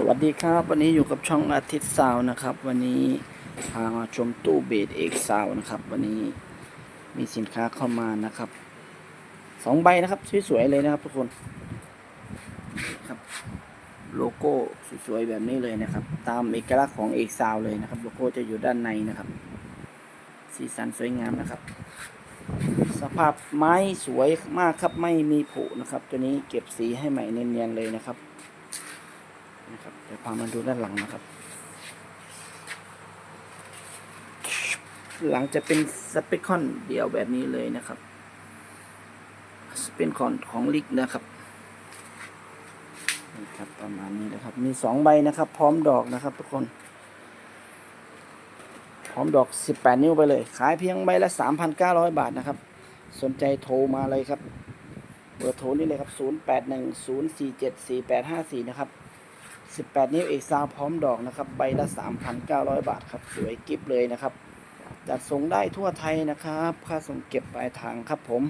สวัสดีครับ วันนี้อยู่กับช่องอาทิตย์ซาวนะครับ วันนี้พามาชมตู้เบสเอกซาวนะครับ วันนี้มีสินค้าเข้ามานะครับสองใบนะครับสวยๆเลยนะครับ ทุกคนครับโลโก้สวยๆแบบนี้เลยนะครับ ตามเอกลักษณ์ของเอกซาวเลยนะครับ โลโก้จะอยู่ด้านในนะครับ สีสันสวยงามนะครับ สภาพไม้สวยมากครับไม่มีผุนะครับ ตัวนี้เก็บสีให้ใหม่เนียนๆเลยนะครับ นะครับเดี๋ยวพามาดูด้านหลังนะครับ หลังจะเป็นสเปคคอนเดี่ยวแบบนี้เลยนะครับสเปคคอนของลิกนะครับนี่ครับประมาณนี้นะครับ มีสองใบนะครับ พร้อมดอกนะครับ ทุกคน พร้อมดอก 18 นิ้วไปเลย ขายเพียงใบละ 3,900 บาทนะครับ สนใจโทรมาเลยครับ เบอร์โทรนี่เลยครับ 0810474854 นะครับ 18 นิ้วเอกซาวพร้อมดอกนะครับ ใบละ 3,900 บาทครับ สวยกิฟเลยนะครับ จัดส่งได้ทั่วไทยนะครับ ค่าส่งเก็บปลายทางครับผม